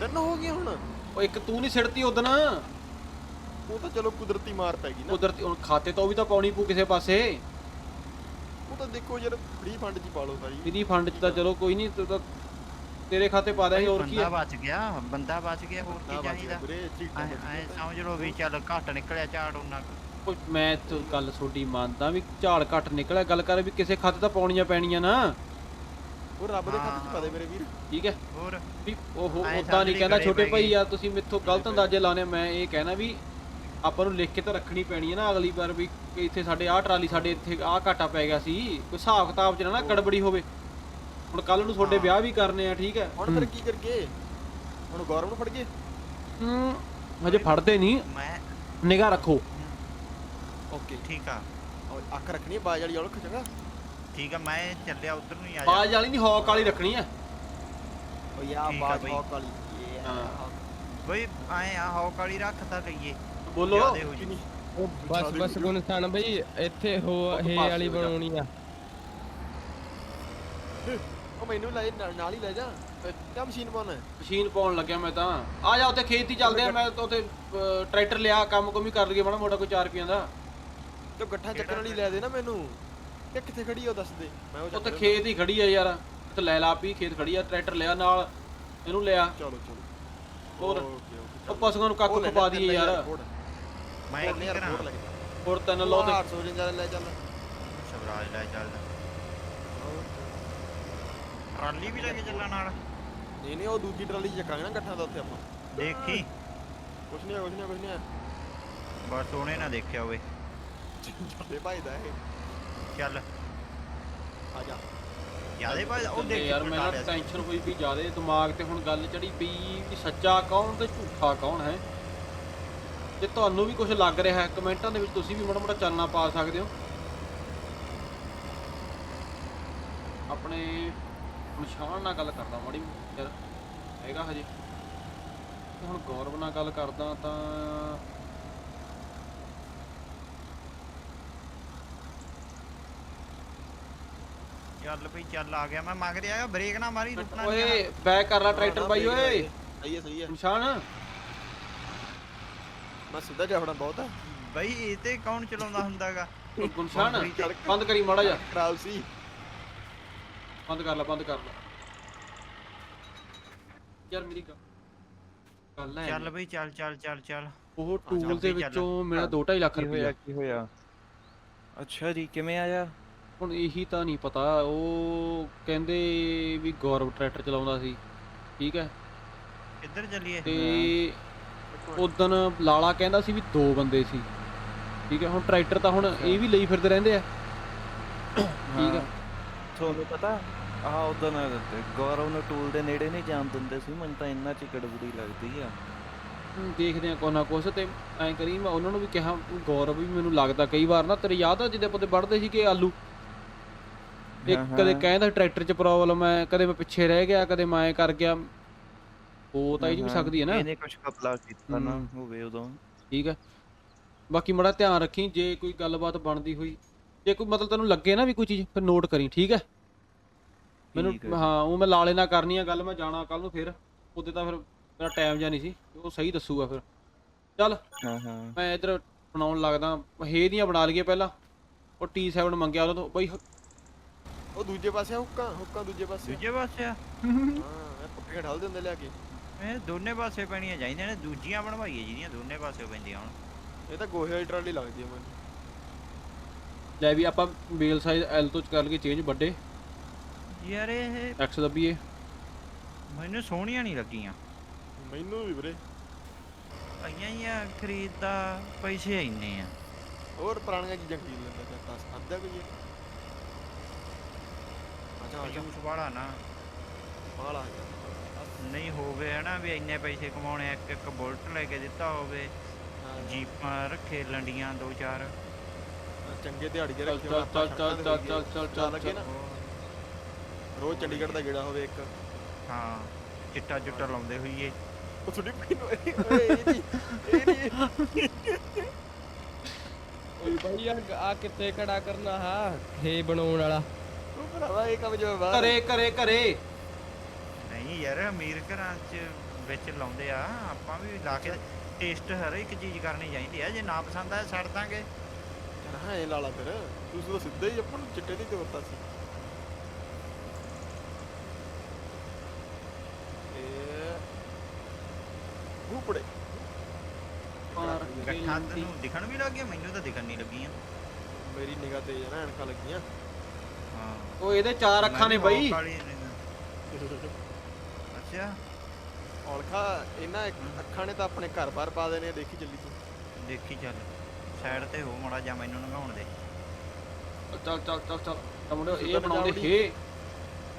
ਤਿੰਨ ਹੋ ਗਈਆਂ ਹੁਣ? ਉਹ ਇੱਕ ਤੂੰ ਨਹੀਂ ਸਿੜਤੀ ਉਦਣ ਉਹ ਤਾਂ ਚਲੋ ਕੁਦਰਤੀ ਮਾਰ ਪੈ ਗਈ ਨਾ। ਕੁਦਰਤੀ ਹੁਣ ਖਾਤੇ ਤੋਂ ਵੀ ਤਾਂ ਪਾਉਣੀ ਪੂ ਕਿਸੇ ਪਾਸੇ। ਉਹ ਤਾਂ ਦੇਖੋ ਯਾਰ ਫ੍ਰੀ ਫੰਡ ਚ ਪਾ ਲਓ ਸਾਰੀ। ਇਹਦੀ ਫੰਡ 'ਚ ਤਾਂ ਚਲੋ ਕੋਈ ਨਹੀਂ ਤੂੰ ਤਾਂ ਤੇਰੇ ਖਾਤੇ ਪਾ ਦਿਆਂ ਹੋਰ ਕੀ ਬੰਦਾ ਬਚ ਗਿਆ ਬੰਦਾ ਬਚ ਗਿਆ ਹੋਰ ਕੀ ਚਾਹੀਦਾ? ਐ। ਸਮਝ ਲਓ ਵੀ ਚੱਲ ਘੱਟ ਨਿਕਲਿਆ ਝਾੜ ਉਹਨਾਂ ਕੁ। ਉਹ ਮੈਂ ਤਾਂ ਗੱਲ ਤੁਹਾਡੀ ਮੰਨਦਾ ਵੀ ਝਾੜ ਘੱਟ ਨਿਕਲਿਆ ਗੱਲ ਕਰ ਵੀ ਕਿਸੇ ਖਾਤੇ ਤਾਂ ਪਾਉਣੀਆਂ ਪੈਣੀਆਂ ਨਾ। ਉਹ ਰੱਬ ਦੇ ਖਾਤੇ ਚ। ਪਾ ਦੇ ਮੇਰੇ ਵੀਰ। ਠੀਕ ਹੈ। ਹੋਰ। ਵੀ ਉਹ ਐਂ ਉਦਾਂ ਨਹੀਂ ਸਮਝ ਕਹਿੰਦਾ ਛੋਟੇ ਭਾਈ ਯਾਰ ਤੁਸੀਂ ਮੇਥੋਂ ਗਲਤ ਅੰਦਾਜ਼ੇ ਲਾਉਣੇ ਮੈਂ ਇਹ ਕਹਿਣਾ ਵੀ ਆਪਾਂ ਨੂੰ ਲਿਖ ਕੇ ਤਾਂ ਰੱਖਣੀ ਪੈਣੀ ਹੈ ਨਾ ਅਗਲੀ ਵਾਰ ਵੀ ਕਿ ਇੱਥੇ ਸਾਡੇ ਆਹ ਟਰਾਲੀ ਸਾਡੇ ਇੱਥੇ ਆਹ ਘਾਟਾ ਪੈ ਗਿਆ ਸੀ। ਕੋਈ ਹਿਸਾਬ ਕਿਤਾਬ ਚ ਨਾ ਨਾ ਗੜਬੜੀ ਹੋਵੇ। ਹੁਣ ਕੱਲ ਨੂੰ ਤੁਹਾਡੇ। ਵਿਆਹ ਵੀ ਕਰਨੇ ਆ ਠੀਕ ਹੈ। ਹੁਣ ਫਿਰ ਕੀ ਕਰਗੇ ਹੁਣ ਗੌਰਵ ਨੂੰ ਫੜ ਗਏ? ਹੂੰ ਹਜੇ ਫੜਦੇ ਨਹੀਂ। ਮੈਂ ਨਿਗਾਹ ਰੱਖੋ। ਓਕੇ ਠੀਕ ਆ ਅੱਖ ਰੱਖਣੀ ਹੈ ਬਾਜ ਵਾਲੀ ਔਲਖ ਚੰਗਾ ਠੀਕ ਆ ਮੈਂ ਚੱਲਿਆ ਉਧਰ ਨੂੰ ਹੀ ਆ ਜਾ ਬਾਜ ਵਾਲੀ ਨਹੀਂ ਹੌਕ ਵਾਲੀ ਰੱਖਣੀ ਆ ਓ ਯਾ ਠੀਕ ਆ ਬਾਜ ਬਈ। ਹੌਕ ਵਾਲੀ ਇਹ ਹਾਂ ਬਈ ਆਏ ਆ ਹੌਕ ਵਾਲੀ ਰੱਖ ਤਾਂ ਗਈਏ ਬੋਲੋ ਜ਼ਿਆਦੇ ਹੋ ਕਿ ਜੀ ਨਹੀਂ ਉਹ ਬਸ ਬਸ ਗੁਨਸਾਨ ਬਈ ਇੱਥੇ ਹੋ ਉਹ ਹੇ ਪਾਸ ਵਾਲੀ ਹੋ ਜਾ। ਬਣਾਉਣੀ ਆ ਉਹ ਮੈਨੂੰ ਲੈ ਨਾਲ ਨਾਲ ਹੀ ਲੈ ਜਾ ਕਿਆ ਮਸ਼ੀਨ ਪਾਉਣਾ ਹੈ ਮਸ਼ੀਨ ਪਾਉਣ ਲੱਗਿਆ ਮੈਂ ਤਾਂ ਆ ਜਾ ਉੱਥੇ ਖੇਤ ਹੀ ਚੱਲਦੇ ਆ ਮੈਂ ਤਾਂ ਉੱਥੇ ਅਹ, ਟਰੈਕਟਰ ਲਿਆ ਕੰਮ ਕੋਈ ਕਰ ਲਈਏ ਮਾੜਾ ਮੋਟਾ ਕੋਈ 4 ਰੁਪਈਆਂ ਦਾ ਤੇ ਗੱਠਾ ਚੱਕਣ ਵਾਲੀ ਲੈ ਦੇ ਨਾ ਮੈਨੂੰ। ਕਿ ਕਿੱਥੇ ਖੜੀ ਆ ਉਹ ਦੱਸ ਦੇ। ਮੈਂ ਉਹ ਚੱਕ ਉੱਥੇ ਲਿਆਉਂਦਾ। ਖੇਤ ਹੀ ਖੜੀ ਆ ਯਾਰ। ਉੱਥੇ ਲੈ ਲਾ ਪੀ ਖੇਤ ਖੜੀ ਆ ਟਰੈਕਟਰ ਲਿਆ ਨਾਲ। ਇਹਨੂੰ ਲਿਆ। ਚਲੋ ਚਲੋ। ਹੋਰ? ਓਕੇ ਓਕੇ ਉਹ ਪਸ਼ੂਆਂ ਨੂੰ ਕੱਖ ਲੈ ਜਾ, ਦਈਏ ਯਾਰ। ਮੈਂ ਕੀ ਕਰਾਂ ਹੋਰ ਲੈ ਤਿੰਨ ਲੋ ਤੇ 800 ਜਿੰਦਾ ਲੈ ਚੱਲ। ਸਵਰਾਜ ਲੈ ਚੱਲ। ਟਰਾਲੀ ਵੀ ਲੈ ਕੇ ਚੱਲਾਂ ਨਾਲ। ਨਹੀਂ ਨਹੀਂ ਉਹ ਦੂਜੀ ਟਰਾਲੀ 'ਚ ਚੱਕਾਂਗੇ ਨਾ ਗੱਠਾ ਦਾ ਉੱਥੇ ਆਪਾਂ। ਦੇਖੀ। ਕੁਛ ਨਹੀਂ ਕੁਛ ਨਹੀਂ ਕੁਛ ਨਹੀਂ ਬਸ ਉਹਨੇ ਨਾ ਦੇਖਿਆ ਹੋਵੇ। ਤੇ ਭਾਈ ਦਾ ਇਹ। ਚੱਲ ਆ ਜਾ। ਜਿਆਦੇ ਭਾਈ ਉਹ ਤੇ ਦੇਖ ਯਾਰ ਮੈਂ ਨਾ ਟੈਨਸ਼ਨ ਹੋਈ ਵੀ ਜਿਆਦੇ ਦਿਮਾਗ ਤੇ ਹੁਣ ਗੱਲ ਚੜੀ ਪਈ ਵੀ ਸੱਚਾ ਕੌਣ ਤੇ ਝੂਠਾ ਕੌਣ ਹੈ? ਜੇ ਤੁਹਾਨੂੰ ਵੀ ਕੁਝ ਲੱਗ ਰਿਹਾ ਹੈ? ਕਮੈਂਟਾਂ ਦੇ ਵਿੱਚ ਤੁਸੀਂ ਵੀ ਮਾੜਾ ਮੋਟਾ ਚਾਨਣਾ ਪਾ ਸਕਦੇ ਹੋ। ਆਪਣੇ ਨਿਸ਼ਾਨ ਨਾਲ ਗੱਲ ਕਰਦਾ ਮਾੜੀ ਯਾਰ ਹੈਗਾ ਹਜੇ। ਤੇ ਹੁਣ ਗੌਰਵ ਨਾਲ ਗੱਲ ਕਰਦਾ ਤਾਂ ਚੱਲ ਭਈ ਚੱਲ ਆ ਗਿਆ। ਮੈਂ ਮੰਗ ਰਿਹਾ ਬ੍ਰੇਕ ਨਾ ਮਾਰੀ ਰੁਕਣਾ ਨੀ ਓਏ ਬੈਕ ਕਰ ਲੈ ਟਰੈਕਟਰ ਬਾਈ ਓਏ। ਸਹੀ ਹੈ ਸਹੀ ਹੈ ਨਿਸ਼ਾਨ। ਮੈਂ ਸਿੱਧਾ ਜਾਵੜਾ ਬਹੁਤ ਆ। ਬਈ ਇਹ ਤੇ ਕੌਣ ਚਲਾਉਂਦਾ ਹੁੰਦਾਗਾ? ਗੁਨਸ਼ਾਨ ਬੰਦ ਕਰੀ ਮਾੜਾ ਜਾ ਖਰਾਬ ਸੀ। ਬੰਦ ਕਰ ਲੈ ਬੰਦ ਕਰ ਲੈ। ਯਾਰ ਮੇਰੀ ਗੱਲ ਗੱਲ ਹੈ ਚੱਲ ਬਈ ਚੱਲ ਚੱਲ ਚੱਲ ਚੱਲ। ਉਹ ਟੂਲ ਦੇ। ਵਿੱਚੋਂ ਮੇਰਾ 2.5 ਲੱਖ ਰੁਪਇਆ। ਕੀ ਹੋਇਆ? ਅੱਛਾ ਜੀ ਕਿਵੇਂ ਆਇਆ? ਹੁਣ ਇਹੀ ਤਾਂ ਨਹੀਂ ਪਤਾ। ਉਹ ਕਹਿੰਦੇ ਵੀ ਗੌਰਵ ਟਰੈਕਟਰ ਚਲਾਉਂਦਾ ਸੀ। ਠੀਕ ਹੈ। ਕਿੱਧਰ ਚੱਲੀਏ? ਤੇ ਉਦੋਂ ਲਾਲਾ ਕਹਿੰਦਾ ਸੀ ਵੀ ਦੋ ਬੰਦੇ ਸੀ। ਠੀਕ ਹੈ। ਹੁਣ ਟਰੈਕਟਰ ਤਾਂ ਹੁਣ ਇਹ ਵੀ ਲਈ ਫਿਰਦੇ ਰਹਿੰਦੇ ਆ। ਠੀਕ ਹੈ। ਤੁਹਾਨੂੰ ਪਤਾ ਆਹ ਉਦੋਂ ਗੌਰਵ ਨੂੰ ਟੂਲ ਦੇ ਨੇੜੇ ਨਹੀਂ ਜਾਣ ਦਿੰਦੇ ਸੀ। ਮੈਨੂੰ ਤਾਂ ਇੰਨਾ ਚ ਗੜਬੜੀ ਲੱਗਦੀ ਆ। ਦੇਖਦੇ ਆ ਕੁਛ ਨਾ ਕੁਛ। ਤੇ ਐਂ ਕਰੀ ਮੈਂ ਉਹਨਾਂ ਨੂੰ ਵੀ ਕਿਹਾ ਗੌਰਵ ਵੀ ਮੈਨੂੰ ਲੱਗਦਾ ਕਈ ਵਾਰ ਨਾ ਤੇਰੇ ਯਾਦ ਆ ਜਿਹਦੇ ਪਤੇ ਵੜਦੇ ਸੀ ਕਿ ਆਲੂ? ਇੱਕ ਕਦੇ। ਕਹਿੰਦਾ ਟਰੈਕਟਰ 'ਚ ਪ੍ਰੋਬਲਮ ਹੈ ਕਦੇ ਮੈਂ ਪਿੱਛੇ ਰਹਿ ਗਿਆ ਕਦੇ ਮੈਂ ਕਰ ਗਿਆ। ਉਹ ਤਾਂ ਇਹ ਵੀ ਸਕਦੀ ਹੈ ਨਾ। ਇਹਨੇ ਕੁਝ ਕਪਲਾ ਕੀਤਾ ਨਾ। ਹੋਵੇ ਉਦੋਂ। ਠੀਕ ਹੈ। ਬਾਕੀ ਮੜਾ ਧਿਆਨ ਰੱਖੀ ਜੇ ਕੋਈ ਗੱਲਬਾਤ ਬਣਦੀ ਹੋਈ ਜੇ ਕੋਈ ਮਤਲਬ ਤੈਨੂੰ ਲੱਗੇ ਨਾ ਵੀ ਕੋਈ ਚੀਜ਼ ਫਿਰ ਨੋਟ ਕਰੀ ਠੀਕ ਹੈ? ਮੈਨੂੰ ਹੈ। ਉਹ ਮੈਂ ਲਾਲੇ ਨਾਲ ਕਰਨੀ ਆ ਗੱਲ ਮੈਂ ਜਾਣਾ ਕੱਲ ਨੂੰ ਫਿਰ। ਉਹਦੇ ਤਾਂ ਫਿਰ ਮੇਰਾ ਟਾਈਮ ਜਾਂ ਨਹੀਂ ਸੀ ਉਹ ਸਹੀ ਦੱਸੂਗਾ ਫਿਰ। ਚੱਲ ਹਾਂ ਹਾਂ। ਮੈਂ ਇਧਰ ਬਣਾਉਣ ਲੱਗਦਾ ਹੇ ਦੀਆਂ ਬਣਾ ਲਈਏ ਪਹਿਲਾਂ। ਉਹ T7 ਮੰਗਿਆ ਉਹਨਾਂ ਤੋਂ ਬਈ ਉਹ ਦੂਜੇ ਪਾਸੇ ਆ ਹੁੱਕਾਂ ਹੁੱਕਾਂ ਦੂਜੇ ਪਾਸੇ ਆ। ਦੂਜੇ ਪਾਸੇ ਆ। ਹਾਂ ਇਹ ਪੱਕੇ ਢਾਲ ਦਿੰਦੇ ਲਿਆ ਕੇ। ਇਹ ਦੋਨੇ ਪਾਸੇ ਪੈਣੀਆਂ ਚਾਹੀਦੀਆਂ ਨੇ ਦੂਜੀਆਂ ਬਣਵਾਈਏ ਜਿਹੜੀਆਂ ਦੋਨੇ ਪਾਸੇ ਪੈਂਦੀਆਂ ਹੁਣ। ਇਹ ਤਾਂ ਗੋਹੇ ਵਾਲੀ ਟਰਾਲੀ ਲੱਗਦੀ ਆ ਮੈਨੂੰ। ਲੈ ਵੀ ਆਪਾਂ ਬੇਲ ਸਾਈਜ਼ L ਤੋਂ ਕਰ ਲਈਏ ਚੇਂਜ ਵੱਡੇ। ਯਾਰ ਇਹ X ਦੱਬੀਏ। ਮੈਨੂੰ ਸੋਹਣੀਆਂ ਨਹੀਂ ਲੱਗੀਆਂ। ਮੈਨੂੰ ਵੀ ਵੀਰੇ। ਆਈਆਂ ਹੀ ਆ ਖਰੀਦਦਾ ਪੈਸੇ ਇੰਨੇ ਆ। ਹੋਰ ਪੁਰਾਣੀਆਂ ਚੀਜ਼ਾਂ ਖਰੀਦ ਲੈਂਦਾ ਚਾਹਤਾ ਅੱਧਾ ਕੋਈ ਯੂਸ ਵਾਲਾ ਨਾ। ਗਿਆ ਨਹੀਂ ਹੋਵੇ ਹਨਾ ਵੀ ਇੰਨੇ ਪੈਸੇ ਕਮਾਉਣੇ ਇੱਕ ਇੱਕ ਬੁਲਟ ਲੈ ਕੇ ਦਿੱਤਾ ਹੋਵੇ। ਜੀਪਾਂ ਰੱਖੇ ਲੰਡੀਆਂ ਦੋ ਚਾਰ। ਚੰਗੇ ਦਿਹਾੜੀਏ ਚੱਲ ਰੱਖੇ ਚੱਲ ਚੱਲ ਚੱਲ ਚੱਲ ਚੱਲ ਚੱਲ ਚੱਲ ਲੱਗੇ ਨਾ? ਰੋਜ਼ ਚੰਡੀਗੜ੍ਹ ਦਾ ਗੇੜਾ ਹੋਵੇ ਇੱਕ। ਹਾਂ ਚਿੱਟਾ ਚੁੱਟਾ ਲਾਉਂਦੇ ਹੋਈਏ। ਉਹ ਤੁਹਾਡੀ ਕੋਈ ਨੂੰ ਓਏ ਇਹ ਨਹੀਂ ਇਹ ਨਹੀਂ। ਓਏ ਆ ਆ ਕਿੱਥੇ ਖੜਾ ਕਰਨਾ ਹਾ? ਹੇ ਬਣਾਉਣ ਵਾਲਾ। ਉਹ ਭਰਾਵਾ ਇਹ ਕੰਮ ਜੋ ਬਾਹਰ ਘਰੇ ਘਰੇ ਘਰੇ। ਨਹੀਂ ਯਾਰ ਅਮੀਰ ਘਰਾਂ 'ਚ ਵਿੱਚ ਲਾਉਂਦੇ ਆ ਆਪਾਂ ਵੀ ਲਾ ਕੇ ਟੇਸਟ ਹਰ ਇੱਕ ਚੀਜ਼ ਕਰਨੀ ਚਾਹੀਦੀ ਆ ਜੇ ਨਾ ਪਸੰਦ ਆਇਆ ਛੱਡ ਦਾਂਗੇ। ਹਾਂ ਇਹ ਲਾਲਾ ਫਿਰ। ਤੂੰ ਤਾਂ ਸਿੱਧਾ ਹੀ ਆਪਾਂ ਨੂੰ ਚਿੱਟੇ ਦੀ ਤੋਰਤਾ ਸੀ ਮਾਰ ਕੇ ਗੱਠਾਂ। ਤੈਨੂੰ ਦਿਖਣ ਵੀ ਲੱਗ ਗਿਆ ਮੈਨੂੰ ਤਾਂ ਦਿਖਣ ਨਹੀਂ ਲੱਗੀਆਂ। ਮੇਰੀ ਨਿਗਾਹ ਤੇ ਜਨਾ ਐਨਕਾਂ ਲੱਗੀਆਂ। ਉਹ ਇਹਦੇ ਚਾਰ ਅੱਖਾਂ ਨੇ ਬਈ। ਅੱਛਾ। ਔਲਖਾ ਇਹਨਾਂ ਅੱਖਾਂ ਨੇ ਤਾਂ ਆਪਣੇ ਘਰ ਬਾਰ ਪਾ ਦੇਣੇ ਦੇਖੀ ਚੱਲੀ ਤੂੰ। ਦੇਖੀ ਚੱਲ। ਸਾਈਡ ਤੇ ਹੋ ਮੜਾ ਜਾ ਮੈਨੂੰ ਨਗਾਉਣ ਦੇ। ਚੱਲ ਚੱਲ ਚੱਲ ਚੱਲ। ਤਾਂ ਮੁੰਡੇ ਇਹ ਬਣਾਉਂਦੇ। ਹੇ।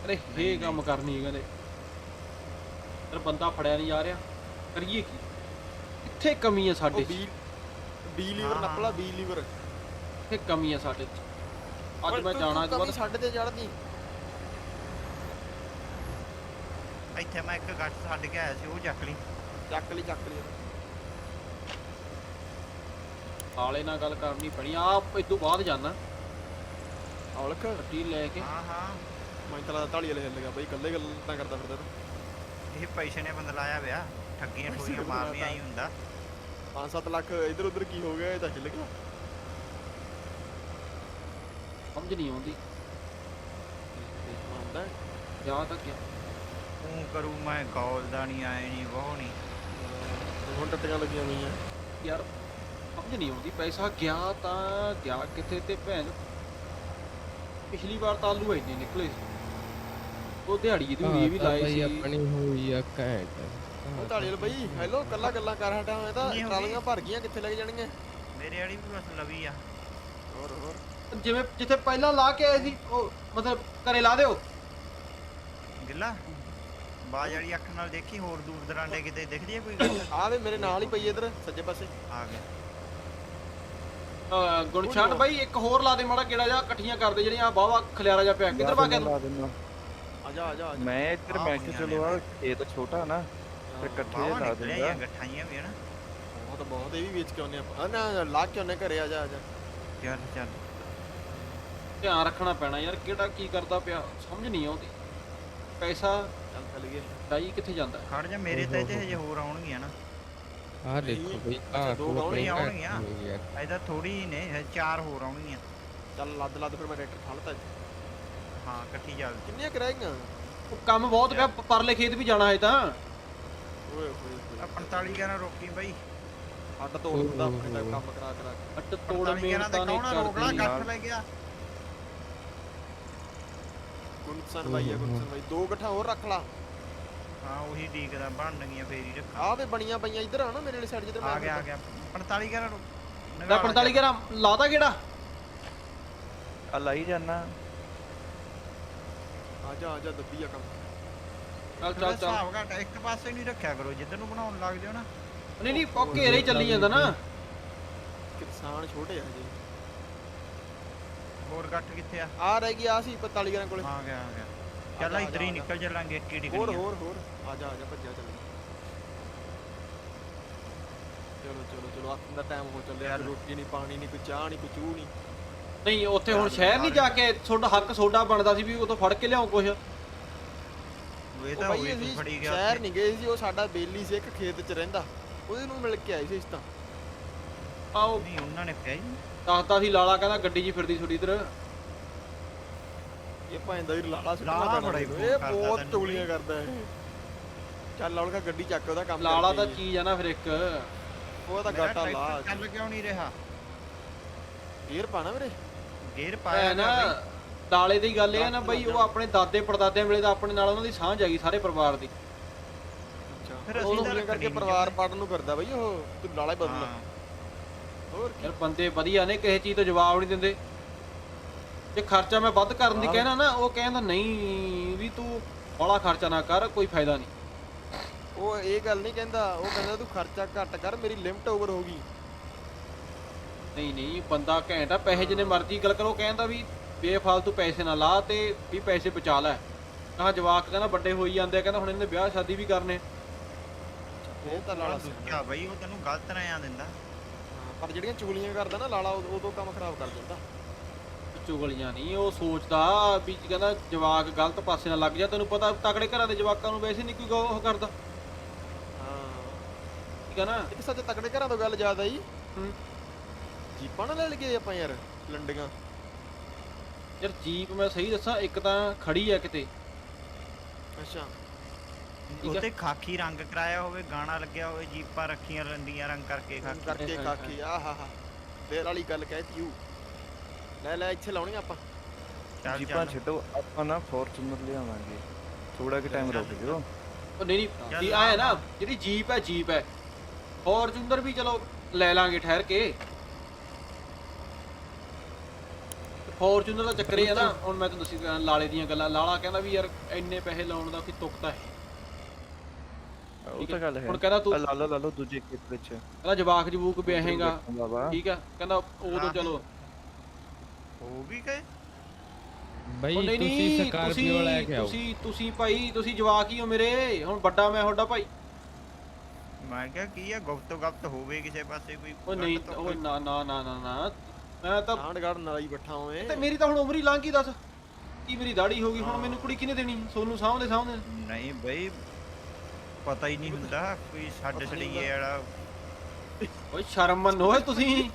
ਅਰੇ ਹੇ ਕੰਮ ਕਰਨੀ ਕਹਿੰਦੇ ਪਰ ਬੰਦਾ ਫੜਿਆ ਨਹੀਂ ਜਾ ਰਿਹਾ। ਕਰੀਏ ਕੀ? ਕਿੱਥੇ ਕਮੀ ਹੈ ਸਾਡੇ? ਬੀ ਲੀਵਰ ਹਾਂ, ਨੱਪਲਾ ਹਾਂ। ਬੀ ਲੀਵਰ। ਕਿੱਥੇ ਕਮੀ ਹੈ ਸਾਡੇ 'ਚ? ਅੱਜ ਮੈਂ ਜਾਣਾ ਤੋਂ ਬਾਅਦ ਸਾਡੇ ਤੇ ਚੜਦੀ ਇੱਥੇ ਮੈਂ ਇੱਕ ਗੱਠ ਛੱਡ ਕੇ ਆਇਆ ਸੀ ਉਹ ਚੱਕ ਲਈ। ਚੱਕ ਲਈ ਚੱਕ ਲਈ। ਹਾਲੇ ਨਾਲ ਗੱਲ ਕਰਨੀ ਪੈਣੀ ਆ ਇਦੋਂ ਬਾਅਦ ਜਾਣਾ ਔਲਖ ਗੱਡੀ ਲੈ ਕੇ। ਹਾਂ ਹਾਂ। ਮੈਂ ਤਾਂ ਢਾਲੀ ਵਾਲੇ ਹਿੱਲ ਗਿਆ ਬਾਈ ਇਕੱਲੇ ਗੱਲਾਂ ਕਰਦਾ ਫਿਰਦਾ ਤੂੰ। ਇਹ ਪੈਸੇ ਨੇ ਬੰਦਲਾਇਆ ਵਿਆ ਠੱਗੀਆਂ ਠੋਰੀਆਂ ਮਾਰਨੀਆਂ ਹੀ ਹੁੰਦਾ। 5-7 ਲੱਖ ਇਧਰ ਉਧਰ ਕੀ ਹੋ ਗਿਆ ਇਹ ਤਾਂ ਹਿੱਲ ਗਿਆ। ਸਮਝ ਨਹੀਂ ਆਉਂਦੀ। ਜਾ ਤਾਂ ਗਿਆ। ਤੂੰ ਕਰੂ ਮੈਂ ਗੌਲ ਦਾ ਨਹੀਂ ਆਏ ਨਹੀਂ ਉਹ ਨਹੀਂ ਹੁਣ ਟੱਟੀਆਂ ਲੱਗੀਆਂ ਹੋਈਆਂ। ਯਾਰ ਸਮਝ ਨਹੀਂ ਆਉਂਦੀ। ਪੈਸਾ ਗਿਆ ਤਾਂ ਗਿਆ ਕਿੱਥੇ ਤੇ ਭੈਣ? ਪਿਛਲੀ ਵਾਰ ਤਾਂ ਆਲੂ ਇੰਨੇ ਨਿਕਲੇ ਸੀ। ਉਹ ਦਿਹਾੜੀ ਦੀ ਵੀ ਇਹ ਵੀ ਲਾਏ ਸੀ। ਆਪਣੀ ਹੋਈ ਆ ਘੈਂਟ। ਉਹ ਢਾਲੀ ਵਾਲੇ ਬਾਈ ਹੈਲੋ ਕੱਲਾ ਗੱਲਾਂ ਕਰ ਹਟਾ ਹੋਇਆ ਤਾਂ। ਟਰਾਲੀਆਂ ਭਰ ਗਈਆਂ ਕਿੱਥੇ ਲੈ ਕੇ ਜਾਣੀਆਂ? ਮੇਰੇ ਵਾਲੀ ਵੀ ਬਸ ਲਵੀ ਆ। ਹੋਰ ਹੋਰ। ਜਿਵੇਂ ਜਿੱਥੇ ਪਹਿਲਾਂ ਲਾ ਕੇ ਆਏ ਸੀ ਉਹ ਮਤਲਬ ਘਰੇ ਲਾ ਦਿਓ। ਗਿੱਲਾ? ਬਾਜ ਵਾਲੀ ਅੱਖ ਨਾਲ ਦੇਖੀ ਹੋਰ ਦੂਰ ਦਰਾਂਡੇ ਕਿਤੇ ਦਿਖਦੀ ਹੈ ਕੋਈ? ਗੱਲ ਆ ਵੇ ਮੇਰੇ ਨਾਲ ਹੀ ਪਈ ਇਧਰ ਸੱਜੇ ਪਾਸੇ। ਆ ਗਿਆ। ਅਹ ਬਾਈ ਇੱਕ ਹੋਰ ਲਾ ਦੇ ਮਾੜਾ ਕਿਹੜਾ ਜਿਹਾ ਇਕੱਠੀਆਂ ਕਰਦੇ ਜਿਹੜੀਆਂ ਆ ਬਾਵਾ ਖਲਿਆਰਾ ਜਿਹਾ ਪਿਆ। ਕਿੱਧਰ ਭਾ ਗਿਆ ਤੂੰ। ਆ ਜਾ ਆ ਜਾ ਆ ਜਾ। ਮੈਂ ਇੱਧਰ ਮੈਂ ਕਿਹਾ ਚਲੋ ਆ ਖੇਤ ਛੋਟਾ ਨਾ ਤੇ ਇਕੱਠੇ ਬਾਵਾ ਲਾ ਨਿਕਲਿਆ ਦਿੰਦਾ। ਜਾਂ ਗੱਠਾਈਆਂ ਵੀ ਹਨ ਬਹੁਤ ਬਹੁਤ ਇਹ ਵੀ ਵੇਚ ਕੇ ਆਉਨੇ ਆਪਾਂ। ਆ ਨਾ ਲਾ ਕੇ ਆਉਨੇ ਘਰੇ ਆ ਜਾ ਆ ਜਾ। ਚੱਲ ਚੱਲ। ਧਿਆਨ ਰੱਖਣਾ ਪੈਣਾ ਯਾਰ ਕਿਹੜਾ ਕੀ ਕਰਦਾ ਪਿਆ ਸਮਝ ਨਹੀਂ ਆਉਂਦੀ। ਪੈਸਾ ਚੱਲ ਚੱਲ ਗਏ ਡਾਈ ਕਿੱਥੇ ਜਾਂਦਾ? ਖੜ ਜਾ ਮੇਰੇ ਤੇ ਤੇ ਹਜੇ ਹੋਰ ਆਉਣਗੀਆਂ ਨਾ। ਆ ਦੇਖੋ ਬਈ ਆ ਦੋ ਆਪਣੀ ਆਉਣਗੀਆਂ। ਇਹਦਾ ਥੋੜੀ ਨੇ ਚਾਰ ਹੋਰ ਆਉਣਗੀਆਂ। ਚੱਲ ਲੱਦ ਲੱਦ ਫਿਰ ਮੈਂ ਟਰੈਕਟਰ ਫੜਤਾ ਹਾਂ ਇਕੱਠੀ ਚੱਲ ਕਿੰਨੀਆਂ ਕਰਾਈਆਂ ਉਹ ਕੰਮ ਬਹੁਤ ਪਿਆ ਪਰਲੇ ਖੇਤ ਵੀ ਜਾਣਾ ਹੈ ਤਾਂ। ਓਏ ਹੋਏ ਹੋਏ ਆ 45 11 ਰੋਕੀ ਬਾਈ। ਹੱਡ ਤੋੜ ਦਿੰਦਾ ਆਪਣੇ ਟਾਈਮ ਕੰਮ ਕਰਾ ਕਰਾ। ਕੇ ਅੱਟ ਤੋੜ 45 11 ਤੇ ਕੌਣਾ ਰੋਕਣਾ ਕਰਦੀ ਗੱਠ ਲੈ ਗਿਆ। ਗੁੰਸਨ ਬਾਈ ਆ ਗੁੰਸਨ ਬਾਈ ਦੋ ਗੱਠਾਂ ਹੋਰ ਰੱਖ ਲਾ। ਹਾਂ ਉਹੀ ਡੀਕਦਾ ਬਣ ਗਈਆਂ ਫੇਰ ਹੀ ਰੱਖਾਂ। ਆ ਵੇ ਬਣੀਆਂ ਪਈਆਂ ਇੱਧਰ ਆ ਨਾ ਮੇਰੇ ਵਾਲੀ ਸਾਈਡ ਜਿੱਧਰ ਆ ਗਿਆ ਆ ਗਿਆ। 45 11 ਰੋ ਦਾ 45 ਗ੍ਰਾਮ ਲਾਦਾ ਕਿਹੜਾ? ਆ ਲਾਈ ਜਾਨਾ। ਆ ਜਾ ਆ ਜਾ ਦੱਬੀ ਆ ਕੰਮ। ਚੱਲ ਚੱਲ ਚੱਲ। ਹਿਸਾਬ ਘੱਟ ਇੱਕ ਪਾਸੇ ਨਹੀਂ ਰੱਖਿਆ ਕਰੋ ਜਿੱਧਰ ਨੂੰ ਬਣਾਉਣ ਲੱਗ ਜਿਓ ਨਾ। ਨਹੀਂ ਨਹੀਂ ਉਹ ਘੇਰੇ ਹੀ ਚੱਲੀ ਜਾਂਦਾ ਨਾ। ਕਿਸਾਨ ਛੋਟੇ ਆ ਹਜੇ। ਹੋਰ ਗੱਠ ਕਿੱਥੇ ਆ? ਆ ਰਹਿ ਗਈ ਆ ਸੀ 45 ਗਰਾਂ ਕੋਲੇ। ਆ ਗਿਆ ਆ ਗਿਆ। ਚੱਲ ਇੱਧਰ ਹੀ। ਨਿਕਲ ਚੱਲਾਂਗੇ ਕਿਹੜੀ ਹੋਰ ਹੋਰ ਹੋਰ। ਆ ਜਾ ਆ ਜਾ ਭੱਜਿਆ ਚੱਲ। ਚਲੋ ਚਲੋ ਚਲੋ ਅੱਖ ਦਾ ਟਾਈਮ ਹੋ ਚੱਲਿਆ ਚੱਲ। ਰੋਟੀ ਨਹੀਂ ਪਾਣੀ ਨਹੀਂ ਕੋਈ ਚਾਹ ਨਹੀਂ ਕੋਈ ਚੂਹ ਨਹੀਂ ਨਹੀਂ ਉੱਥੇ ਹੁਣ ਸ਼ਹਿਰ ਨਹੀਂ ਜਾ ਕੇ ਤੁਹਾਡਾ ਹੱਕ ਸੋਡਾ ਬਣਦਾ ਸੀ ਵੀ ਉਦੋਂ ਫੜ ਕੇ ਲਿਆਓ ਕੁਛ। ਇਹ ਉਹ ਤਾਂ ਹੋਈ ਤੂੰ ਫੜੀ ਗਿਆ ਸ਼ਹਿਰ। ਨਹੀਂ ਗਏ ਸੀ ਉਹ ਸਾਡਾ ਬੇਲੀ ਸੀ ਇੱਕ ਖੇਤ 'ਚ ਰਹਿੰਦਾ। ਉਹਦੇ ਨੂੰ ਮਿਲ ਕੇ ਆਏ ਸੀ ਇਸ ਤਾਂ। ਆਓ। ਨਹੀਂ ਉਹਨਾਂ ਨੇ ਕਿਹਾ ਹੀ ਨਹੀਂ। ਦੱਸਦਾ ਸੀ ਲਾਲਾ ਕਹਿੰਦਾ ਗੱਡੀ 'ਚ ਫਿਰਦੀ ਥੋੜੀ ਇਧਰ। ਇਹ ਭਾਂਦਾ ਹੀ ਲਾਲਾ ਸੁੱਟਣਾ ਲਾਲਾ ਪੈਣਾ ਬੜਾ ਹੀ ਇਹ ਕਰਦਾ ਬਹੁਤ ਤੈਨੂੰ ਚੁਗਲੀਆਂ ਕਰਦਾ ਇਹ। ਚੱਲ ਲੌੜਕਾ ਗੱਡੀ ਚੱਕ ਉਹਦਾ ਕੰਮ ਲਾਲਾ ਤਾਂ। ਚੀਜ਼ ਆ ਨਾ ਫਿਰ ਇੱਕ। ਉਹ ਤਾਂ ਗਾਟਾ ਲਾ ਚੱਲ ਕਿਉਂ ਨਹੀਂ ਰਿਹਾ? ਗੇਅਰ ਪਾਣਾ ਵੀਰੇ? ਗੇਅਰ ਪਾਇਆ ਨਾ ਨਾ ਲਾਲੇ ਦੀ ਗੱਲ ਇਹ ਆ ਨਾ ਬਈ ਉਹ ਆਪਣੇ ਦਾਦੇ ਪੜਦਾਦਿਆਂ ਵੇਲੇ ਦਾ ਆਪਣੇ ਨਾਲ ਉਹਨਾਂ ਦੀ ਸਾਂਝ ਹੈਗੀ ਸਾਰੇ ਪਰਿਵਾਰ ਦੀ। ਅੱਛਾ। ਫਿਰ ਅਸੀਂ ਉਹਨੂੰ ਤਾਂ ਕਰਕੇ ਰੱਖਣੀ ਨੀ ਪਰਿਵਾਰ ਪਾੜਨ ਨੂੰ ਕਰਦਾ ਬਈ ਉਹ ਤੂੰ ਲਾਲਾ ਹੀ ਬਦਲ ਹਾਂ। ਯਾਰ ਬੰਦੇ ਵਧੀਆ ਨੇ ਕਿਸੇ ਚੀਜ਼ ਤੋਂ ਜਵਾਬ ਨਹੀਂ ਦਿੰਦੇ। ਜੇ ਖਰਚਾ ਮੈਂ ਵੱਧ ਕਰਨ ਦੀ। ਕਹਿਣਾ ਨਾ ਉਹ ਕਹਿੰਦਾ ਨਹੀਂ ਵੀ ਤੂੰ ਬੜਾ ਖਰਚਾ ਨਾ ਕਰ ਕੋਈ ਫਾਇਦਾ ਨਹੀਂ। ਉਹ ਇਹ ਗੱਲ ਨਹੀਂ ਕਹਿੰਦਾ ਉਹ ਕਹਿੰਦਾ ਤੂੰ ਖਰਚਾ ਘੱਟ ਕਰ ਮੇਰੀ ਲਿਮਟ ਓਵਰ ਹੋ ਗਈ। ਨਹੀਂ ਨਹੀਂ ਬੰਦਾ ਘੈਂਟ ਆ ਪੈਸੇ ਜਿੰਨੇ ਮਰਜ਼ੀ ਗੱਲ ਕਰੋ ਕਹਿੰਦਾ ਵੀ ਬੇਫਾਲਤੂ ਪੈਸੇ ਨਾ ਲਾ ਤੇ ਵੀ ਪੈਸੇ ਬਚਾ ਲੈ। ਕਹਾ ਜਵਾਕ ਕਹਿੰਦਾ ਵੱਡੇ ਹੋਈ ਜਾਂਦੇ ਆ ਕਹਿੰਦਾ ਹੁਣ ਇਹਨੇ ਵਿਆਹ ਸ਼ਾਦੀ ਵੀ ਕਰਨੇ। ਇਹ ਤਾਂ ਲਾਲਾ। ਦੂਜਾ ਬਈ ਉਹ ਤੈਨੂੰ ਗਲਤ ਰਿਆਂ ਦਿੰਦਾ। ਪਰ ਜਿਹੜੀਆਂ ਚੁਗਲੀਆਂ ਕਰਦਾ ਨਾ ਲਾਲਾ ਉਦੋਂ ਉਦੋਂ ਕੰਮ ਖਰਾਬ ਕਰ ਦਿੰਦਾ। ਚੁਗਲੀਆਂ ਨਹੀਂ ਉਹ ਸੋਚਦਾ ਵੀ ਕਹਿੰਦਾ ਜਵਾਕ ਗਲਤ ਪਾਸੇ ਨਾ ਲੱਗ ਜਾ ਤੈਨੂੰ ਪਤਾ ਤਕੜੇ ਘਰਾਂ ਦੇ ਜਵਾਕਾਂ ਨੂੰ ਵੈਸੇ ਨਹੀਂ ਕੋਈ ਗੌ- ਉਹ ਕਰਦਾ। ਹਾਂ। ਠੀਕ ਆ ਨਾ? ਇੱਕ ਸੱਚ ਤਕੜੇ ਘਰਾਂ ਤੋਂ ਗੱਲ ਜ਼ਿਆਦਾ ਆਈ ਹੂੰ। ਜੀਪਾਂ ਨਾਲ ਲੈ ਲਈਏ ਆਪਾਂ ਯਾਰ ਲੰਡੀਆਂ। ਯਾਰ ਜੀਪ ਮੈਂ ਸਹੀ ਦੱਸਾਂ ਇੱਕ ਤਾਂ ਖੜੀ ਆ ਕਿਤੇ। ਅੱਛਾ। ਠੀਕ। ਉੱਤੇ ਖਾਕੀ ਰੰਗ ਕਰਾਇਆ ਹੋਵੇ ਗਾਣਾ ਲੱਗਿਆ ਹੋਵੇ ਜੀਪਾਂ ਰੱਖੀਆਂ ਰੰਦੀਆਂ ਰੰਗ ਕਰਕੇ ਖਾਕੀ। ਕਰਕੇ ਹਾਂ, ਕਾਕੀ ਆਹਾਹਾ ਫੇਰ ਵਾਲੀ ਗੱਲ ਕਹਿਤੀ ਯੂ ਲੈ ਲੈ ਇੱਥੇ ਲਾਉਣੀਆਂ ਆਪਾਂ। ਚੱਲ ਜੀਪਾਂ ਚੱਲ। ਛੱਡੋ ਆਪਾਂ ਨਾ ਫੋਰਚੂਨਰ ਲਿਆਵਾਂਗੇ। ਥੋੜਾ ਕਿ ਟਾਈਮ ਰੁਕ ਜਾਓ। ਉਹ ਨਹੀਂ ਨਹੀਂ ਜੀ ਆਇਆ ਨਾ ਜਿਹੜੀ ਜੀਪ ਹੈ ਜੀਪ ਹੈ। ਫੋਰਚੂਨਰ ਵੀ ਚਲੋ ਲੈ ਲਾਂਗੇ ਠਹਿਰ ਕੇ। ਫੋਰਚੂਨਰ ਦਾ ਚੱਕਰ ਇਹ ਆ ਨਾ ਹੁਣ ਮੈਂ ਤੁਹਾਨੂੰ ਦੱਸੀ ਲਾਲੇ ਦੀਆਂ ਗੱਲਾਂ। ਲਾਲਾ ਕਹਿੰਦਾ ਵੀ ਯਾਰ ਇੰਨੇ ਪੈਸੇ ਲਾਉਣ ਦਾ ਕੋਈ ਤੁਕਤਾ ਹੈ ਉਹ ਠੀਕ ਤਾਂ ਹੈ। ਗੱਲ ਹੈ। ਹੁਣ ਕਹਿੰਦਾ ਤੂੰ ਆ ਲਾ ਲਓ ਲਾ ਲਓ ਦੂਜੇ ਖੇਤ ਵਿੱਚ। ਕਹਿੰਦਾ ਜਵਾਕ ਜਬੂਕ ਵਿਆਹੇਗਾ ਬਾਬਾ ਠੀਕ ਆ। ਕਹਿੰਦਾ ਉਦੋਂ ਹਾਂ। ਚਲੋ। ਹੋ ਵੀ ਗਏ? ਬਈ ਉਹ ਨਹੀਂ ਤੁਸੀਂ ਨਹੀਂ ਸਕਾਰਪੀਓ ਲੈ ਕੇ ਤੁਸੀਂ ਆਓ। ਤੁਸੀਂ ਤੁਸੀਂ ਭਾਈ ਤੁਸੀਂ ਜਵਾਕ ਹੀ ਹੋ ਮੇਰੇ। ਹੁਣ ਵੱਡਾ ਮੈਂ ਤੁਹਾਡਾ ਭਾਈ। ਮੈਂ ਕਿਹਾ ਕੀ ਆ ਗੁਪਤ ਗੁਪਤ ਹੋਵੇ ਕਿਸੇ ਪਾਸੇ ਕੋਈ ਉਹ ਗੱਲ ਨਹੀਂ ਤਾਂ ਉਹ ਕੋਈ- ਨਾ ਨਾ ਨਾ ਨਾ ਨਾ। ਮੈਂ ਤਾਂ ਕਾਂਡ ਗਾੜ ਨਾਲ ਹੀ ਬੱਠਾ ਹੋਏ ਤੇ ਮੇਰੀ ਤਾਂ ਹੁਣ ਉਮਰ ਹੀ ਲੰਘ ਗਈ ਦੱਸ। ਕੀ ਮੇਰੀ ਦਾੜੀ ਹੋ ਗਈ? ਹੁਣ ਮੈਨੂੰ ਕੁੜੀ ਕਿਹਨੇ ਦੇਣੀ? ਸੋਨੂੰ ਸਾਹਮਣੇ ਸਾਹਮਣੇ ਨਹੀਂ ਬਈ ਪਤਾ ਹੀ ਨਹੀਂ ਹੁੰਦਾ ਕੋਈ ਛੱਡ ਛੜੀਏ ਵਾਲਾ। ਓਏ ਸ਼ਰਮ ਮੰਨੋ ਓਏ ਤੁਸੀਂ।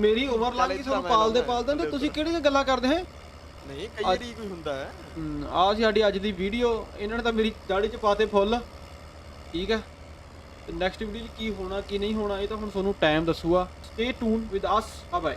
ਮੇਰੀ ਉਮਰ ਲੰਘ ਗਈ ਤੁਹਾਨੂੰ ਪਾਲਦੇ ਪਾਲਦੇ ਤੇ ਤੁਸੀਂ ਕਿਹੜੀਆਂ ਗੱਲਾਂ ਕਰਦੇ ਹੈ? ਨਹੀਂ ਕਈ ਵਾਰੀ ਕੋਈ ਹੁੰਦਾ ਹੈ। ਆ ਸੀ ਸਾਡੀ ਅੱਜ ਦੀ ਵੀਡੀਓ ਇਹਨਾਂ ਨੇ ਤਾਂ ਮੇਰੀ ਦਾੜੀ ਚ ਪਾਤੇ ਫੁੱਲ। ਠੀਕ ਹੈ? ਤੇ ਨੈਕਸਟ ਵੀਡੀਓ 'ਚ ਕੀ ਹੋਣਾ ਕੀ ਨਹੀਂ ਹੋਣਾ ਇਹ ਤਾਂ ਹੁਣ ਤੁਹਾਨੂੰ ਟਾਈਮ ਦੱਸੂਗਾ। Stay tuned with us bye